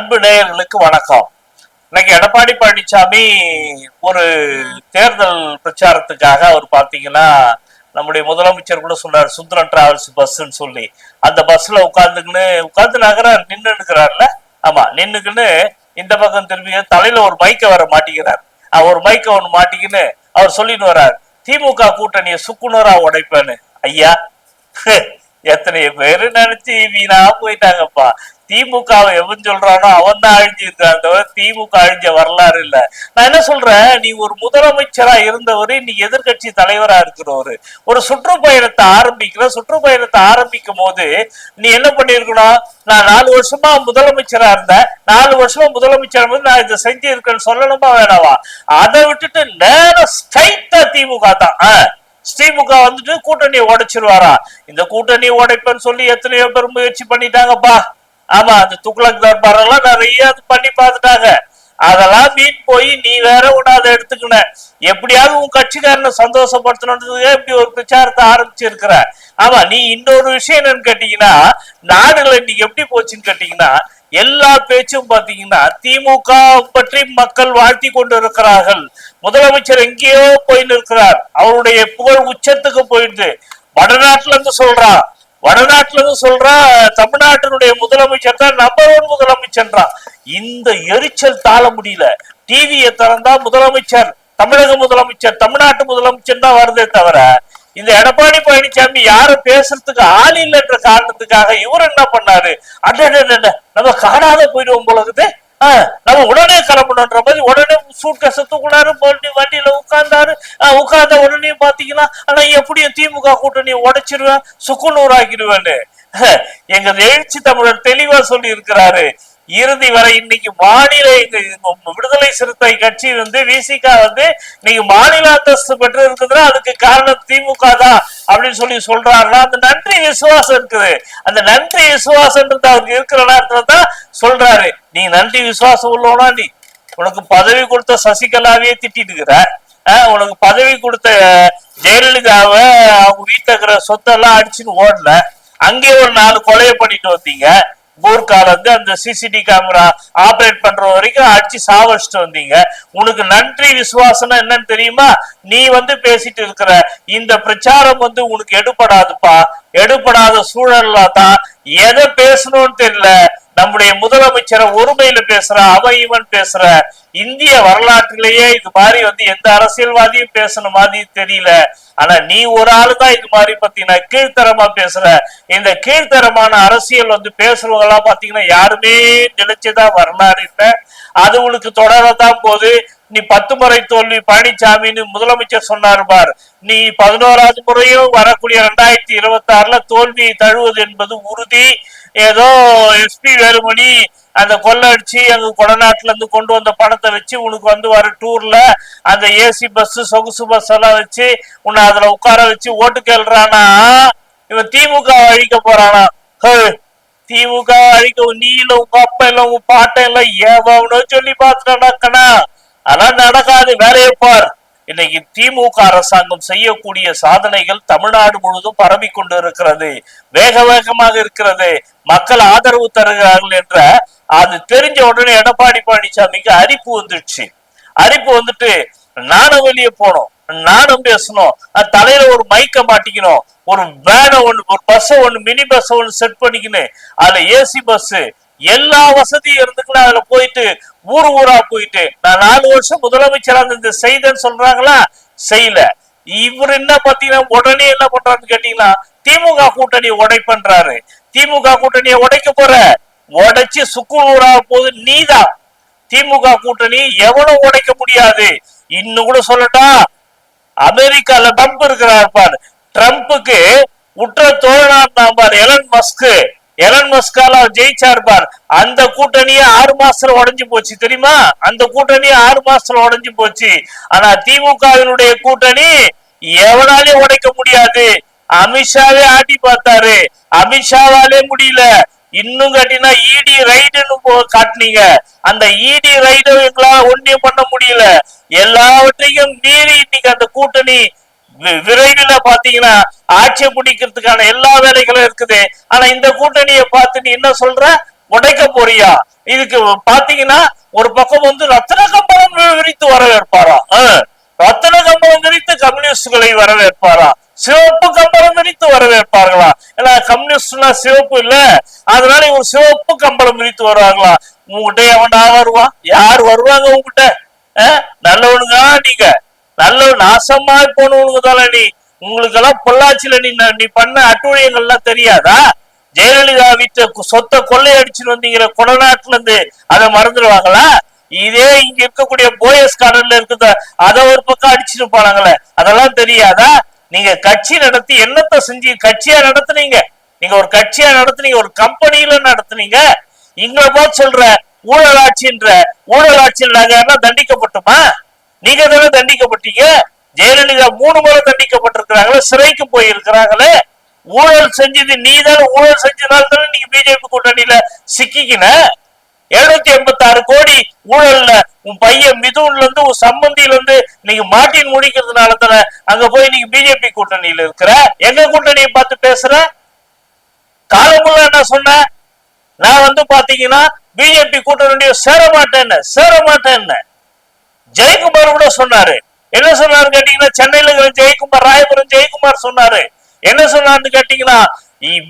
அன்பு நேயர்களுக்கு வணக்கம். இன்னைக்கு எடப்பாடி பழனிசாமி ஒரு தேர்தல் பிரச்சாரத்துக்காக அவர் பாத்தீங்கன்னா நம்முடைய முதலமைச்சர் கூட சொன்னார் சுந்தரம் டிராவல்ஸ் பஸ்ன்னு சொல்லி. அந்த பஸ்ல உட்காந்துக்குன்னு உட்கார்ந்து நகரார் நின்று இருக்கிறார்ல ஆமா நின்னுக்குன்னு இந்த பக்கம் திரும்பி தலையில ஒரு மைக்க வர மாட்டிக்கிறார். ஒரு மைக்க ஒன்று மாட்டிக்கின்னு அவர் சொல்லின்னு வர்றார். திமுக கூட்டணியை சுக்குனரா உடைப்பேன்னு. ஐயா. எத்தனை பேரு நினைச்சு வீணா போயிட்டாங்கப்பா. திமுகவை எவன் சொல்றானோ அவன் தான் அழிஞ்சிருக்கான். தவிர திமுக அழிஞ்ச வரலாறு இல்ல. நான் என்ன சொல்றேன்? நீ ஒரு முதலமைச்சரா இருந்தவரு இன்னைக்கு எதிர்கட்சி தலைவரா இருக்கிறவரு. ஒரு சுற்றுப்பயணத்தை ஆரம்பிக்கிற சுற்றுப்பயணத்தை ஆரம்பிக்கும் போது நீ என்ன பண்ணிருக்கணும் நான் நாலு வருஷமா முதலமைச்சரா இருந்தேன். நாலு வருஷமா முதலமைச்சர் வந்து நான் இதை செஞ்சிருக்கேன்னு சொல்லணுமா வேணாவா? அதை விட்டுட்டு நேரம் ஸ்ட்ரைட்டா திமுக தான். ஆஹ் திமுக வந்துட்டு கூட்டணியை உடைச்சிருவாரா? இந்த கூட்டணியை உடைப்பேன்னு சொல்லி எத்தனையோ பேர் முயற்சி பண்ணிட்டாங்கப்பா. ஆமா அந்த துக்ளக் தர்பார் எல்லாம் நிறைய பண்ணி பார்த்துட்டாங்க. அதெல்லாம் மீன் போய் நீ வேற ஒண்ணு அதை எடுத்துக்கின எப்படியாவது உன் கட்சிக்காரனை சந்தோஷப்படுத்தணுன்றதுக்கு இப்படி ஒரு பிரச்சாரத்தை ஆரம்பிச்சிருக்கிற? ஆமா நீ இன்னொரு விஷயம் என்னன்னு கேட்டீங்கன்னா நாடுகள் இன்னைக்கு எப்படி போச்சுன்னு கேட்டீங்கன்னா எல்லா பேச்சும் பாத்தீங்கன்னா திமுக பற்றி மக்கள் வாழ்த்தி கொண்டு இருக்கிறார்கள் முதலமைச்சர் எங்கேயோ போயின்னு இருக்கிறார் அவருடைய புகழ் உச்சத்துக்கு போயிடுது. வடநாட்டுல இருந்து சொல்றா. வடநாட்டுல இருந்து சொல்றா தமிழ்நாட்டினுடைய முதலமைச்சர் தான் நம்பர் ஒன் முதலமைச்சர்ன்றான் இந்த எரிச்சல் தாழ முடியல. டிவியை திறந்தா முதலமைச்சர் தமிழக முதலமைச்சர் தமிழ்நாட்டு முதலமைச்சர் தான் வருதே தவிர இந்த எடப்பாடி பழனிசாமி யாரும் பேசுறதுக்கு ஆள் இல்லைன்ற காரணத்துக்காக இவர் என்ன பண்ணாரு? அட நம்ம காணாத போயிடுவோம் போலகுது நம்ம உடனே கிளம்பணுன்ற மாதிரி உடனே சூட் கேச தூக்குனாரு வண்டியில உட்கார்ந்தாரு. உட்கார்ந்த உடனே பாத்தீங்கன்னா ஆனா எப்படியும் திமுக கூட்டணி உடைச்சிருவேன் சுக்குநூறு ஆக்கிடுவேன்னு எங்க எழுச்சி தமிழர் தெளிவா சொல்லி இருக்கிறாரு இறுதி வரை இன்னைக்கு மாநில விடுதலை சிறுத்தை கட்சி வந்து விசிகா வந்து இன்னைக்கு மாநில அந்தஸ்து பெற்று இருக்குதுன்னா அதுக்கு காரணம் திமுக தான் அப்படின்னு சொல்லி சொல்றாருன்னா அந்த நன்றி விசுவாசம் இருக்குது. அந்த நன்றி விசுவாசம்ன்றது அவருக்கு இருக்கிற நேரத்துல தான் சொல்றாரு. நீ நன்றி விசுவாசம் உள்ளவனா நீ? உனக்கு பதவி கொடுத்த சசிகலாவே திட்டிட்டு இருக்கிற. உனக்கு பதவி கொடுத்த ஜெயலலிதாவை அவங்க வீட்டுல இருக்கிற சொத்தெல்லாம் அடிச்சுன்னு ஓடல. அங்கே ஒரு நாலு கொலையை பண்ணிட்டு வந்தீங்க. போர்க்கால வந்து அந்த சிசிடி கேமரா ஆபரேட் பண்ற வரைக்கும் அடிச்சு சாவடிச்சுட்டு வந்தீங்க உனக்கு நன்றி விசுவாசம் என்னன்னு தெரியுமா? நீ வந்து பேசிட்டு இருக்கிற இந்த பிரச்சாரம் வந்து உனக்கு எடுபடாதுப்பா. எடுபடாத சூழல்ல தான் எதை பேசணும்னு தெரியல. நம்முடைய முதலமைச்சரை ஒருமையில பேசுற அவன் இவன் பேசுற இந்திய வரலாற்றிலேயே இது மாதிரி வந்து எந்த அரசியல்வாதியும் பேசுன மாதிரி தெரியல. ஆனா நீ ஒரு ஆளு தான் இது மாதிரி பாத்தீங்கன்னா கீழ்த்தரமா பேசுற. இந்த கீழ்த்தரமான அரசியல் வந்து பேசுறவங்க எல்லாம் பாத்தீங்கன்னா யாருமே நினைச்சதா வரலாறு இல்ல. அது உனக்கு தொடரதான் போது நீ பத்து முறை தோல்வி பழனிசாமின்னு முதலமைச்சர் சொன்னார் பார். நீ பதினோராவது முறையும் வரக்கூடிய ரெண்டாயிரத்தி இருபத்தி ஆறுல தோல்வியை தழுவது என்பது உறுதி. ஏதோ எஸ்பி வேலுமணி அந்த கொள்ளடிச்சு அங்க கொடநாட்டுல இருந்து கொண்டு வந்த பணத்தை வச்சு உனக்கு வந்து வர டூர்ல அந்த ஏசி பஸ் சொகுசு பஸ் எல்லாம் வச்சு உன்னை அதுல உட்கார வச்சு ஓட்டு கேள்றானா? இவன் திமுக அழிக்க போறானா? திமுக அழிக்க நீ இல்ல உங்க அப்பா இல்ல உங்க பாட்டை இல்ல ஏவனோ சொல்லி பார்த்துட்டாக்கண்ணா அதெல்லாம் நடக்காது வேலையை பார். இன்னைக்கு திமுக அரசாங்கம் செய்யக்கூடிய சாதனைகள் தமிழ்நாடு முழுதும் பரவி கொண்டு இருக்கிறது வேக வேகமாக இருக்கிறது. மக்கள் ஆதரவு தருகிறார்கள் என்ற அது தெரிஞ்ச உடனே எடப்பாடி பழனிசாமிக்கு அரிப்பு வந்துடுச்சு. அரிப்பு வந்துட்டு நானும் வெளியே போனோம் நானும் பேசணும். தலையில ஒரு மைக்க மாட்டிக்கணும். ஒரு வேனை ஒன்று ஒரு பஸ் ஒன்று மினி பஸ் ஒன்று செட் பண்ணிக்கின்னு அதுல ஏசி பஸ் எல்லா வசதியும் இருந்துக்கலாம் அதுல போயிட்டு ஊர் ஊரா போயிட்டு. நான் நாலு வருஷம் முதலமைச்சரா இந்த செய்தேன்னு சொல்றாங்களா? செய்யல. இவர் என்ன பாத்தீங்கன்னா உடனே என்ன பண்றாருன்னு கேட்டீங்கன்னா திமுக கூட்டணி உடைப்பன்றாரு திமுக கூட்டணியை உடைக்க போற உடைச்சு சுக்குநூறா போது நீதான். திமுக கூட்டணி எவனும் உடைக்க முடியாது. இன்னும் கூட சொல்லட்டா அமெரிக்கால பம்ப் இருக்கிறார் பாரு. ட்ரம்ப்புக்கு உற்ற தோழனா பாரு. Elon Musk. எலன் மஸ்கால ஜெயிச்சார் பார். அந்த கூட்டணியே ஆறு மாசத்துல உடஞ்சு போச்சு. தெரியுமா? அந்த கூட்டணியே ஆறு மாசத்துல உடஞ்சு போச்சு. ஆனா திமுகவினுடைய கூட்டணி எவனாலே உடைக்க முடியாது. அமித்ஷாவே ஆட்டி பார்த்தாரு. அமித்ஷாவாலே முடியல. இன்னும் கட்டினா இடி ரைடுன்னு காட்டினீங்க. அந்த இடி ரைடு எங்களால ஒன்றியம் பண்ண முடியல. எல்லாவற்றையும் மீறி இன்னைக்கு அந்த கூட்டணி விரைவில் பாத்தீங்கன்னா ஆட்சியை பிடிக்கிறதுக்கான எல்லா வேலைகளும் இருக்குது. ஆனா இந்த கூட்டணியை பார்த்து நீ என்ன சொல்ற? உடைக்க போறியா? இதுக்கு பாத்தீங்கன்னா ஒரு பக்கம் வந்து ரத்தன கம்பளம் விரித்து வரவேற்பாரா? ரத்தன கம்பளம் விரித்து கம்யூனிஸ்டுகளை வரவேற்பாரா? சிவப்பு கம்பளம் விரித்து வரவேற்பார்களா? ஏன்னா கம்யூனிஸ்ட்னா சிவப்பு இல்ல. அதனால இவங்க சிவப்பு கம்பளம் விரித்து வருவாங்களா உங்ககிட்ட எவன்டா வருவான் யார் வருவாங்க உங்ககிட்ட? நல்லவனுங்க நீங்க? நல்ல நாசமாய் போனவனுக்கு தானே நீ. உங்களுக்கு எல்லாம் பொள்ளாச்சியில நீ நீ பண்ண அட்டுழியங்கள்லாம் தெரியாதா? ஜெயலலிதா வீட்டு சொத்தை சொத்தை கொள்ளையடிச்சுட்டு வந்தீங்கிற கொடநாட்டுல இருந்து அதை மறந்துடுவாங்களா? இதே இங்க இருக்கக்கூடிய போயஸ் கார்டன்ல இருக்குத அதை ஒரு பக்கம் அடிச்சுட்டு போனாங்களே. அதெல்லாம் தெரியாதா? நீங்க கட்சி நடத்தி என்னத்தை செஞ்சு கட்சியா நடத்துனீங்க. நீங்க ஒரு கட்சியா நடத்துனீங்க. ஒரு கம்பெனியில நடத்துனீங்க. இங்க பார்த்து சொல்ற ஊழலாட்சின்ற ஊழலாட்சியில் நாங்க என்ன தண்டிக்கப்பட்டுமா? நீங்க தானே தண்டிக்கப்பட்டீங்க. ஜெயலலிதா மூணு முறை தண்டிக்கப்பட்டிருக்கிறாங்களே சிறைக்கு போயிருக்கிறாங்களே. ஊழல் செஞ்சது நீ தானே ஊழல் செஞ்சதால தானே நீங்க பிஜேபி கூட்டணியில சிக்கிக்கின. எழுநூத்தி எண்பத்தி ஆறு கோடி ஊழல்ல உன் பையன் மிதுன்ல இருந்து உன் சம்பந்தியில இருந்து நீங்க மாட்டின் முடிக்கிறதுனால தானே அங்க போய் நீங்க பிஜேபி கூட்டணியில இருக்கிற. எங்க கூட்டணியை பார்த்து பேசுற? காலமுள்ள என்ன சொன்ன. நான் வந்து பாத்தீங்கன்னா பிஜேபி கூட்டணியை சேர மாட்டேன்னு சேர மாட்டேன்னு. ஜெயக்குமார் கூட சொன்னாரு. என்ன சொன்னாரு கேட்டீங்கன்னா சென்னையில இருக்கிற ஜெயக்குமார் ராயபுரம் ஜெயக்குமார் சொன்னாரு. என்ன சொன்னார்னு கேட்டீங்கன்னா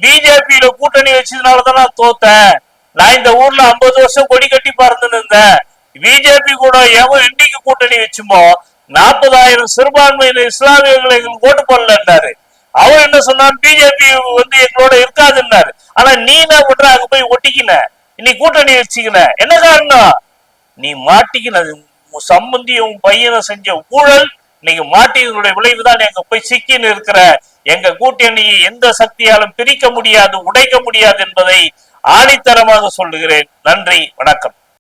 பிஜேபியில கூட்டணி வச்சதுனாலதான் நான் தோத்தேன் நான் இந்த ஊர்ல 50 வருஷம் கொடி கட்டி பறந்துன்னு இருந்தேன். பிஜேபி கூட எவன் என்னைக்கு கூட்டணி வச்சுமோ? நாற்பதாயிரம் சிறுபான்மையின இஸ்லாமியர்கள் எங்களுக்கு ஓட்டு போடலன்றாரு அவர் என்ன சொன்னார்? பிஜேபி வந்து எங்களோட இருக்காதுன்னாரு. ஆனா நீ என்ன பண்ற? அங்க போய் ஒட்டிக்கின. நீ கூட்டணி வச்சுக்கின. என்ன காரணம்? நீ மாட்டிக்கினது உன் உன் பையனை செஞ்ச ஊழல் நீங்க மாட்டியதனுடைய விளைவுதான் எங்க போய் சிக்கின்னு இருக்கிற. எங்க கூட்டணியை எந்த சக்தியாலும் பிரிக்க முடியாது உடைக்க முடியாது என்பதை ஆணித்தரமாக சொல்லுகிறேன். நன்றி வணக்கம்.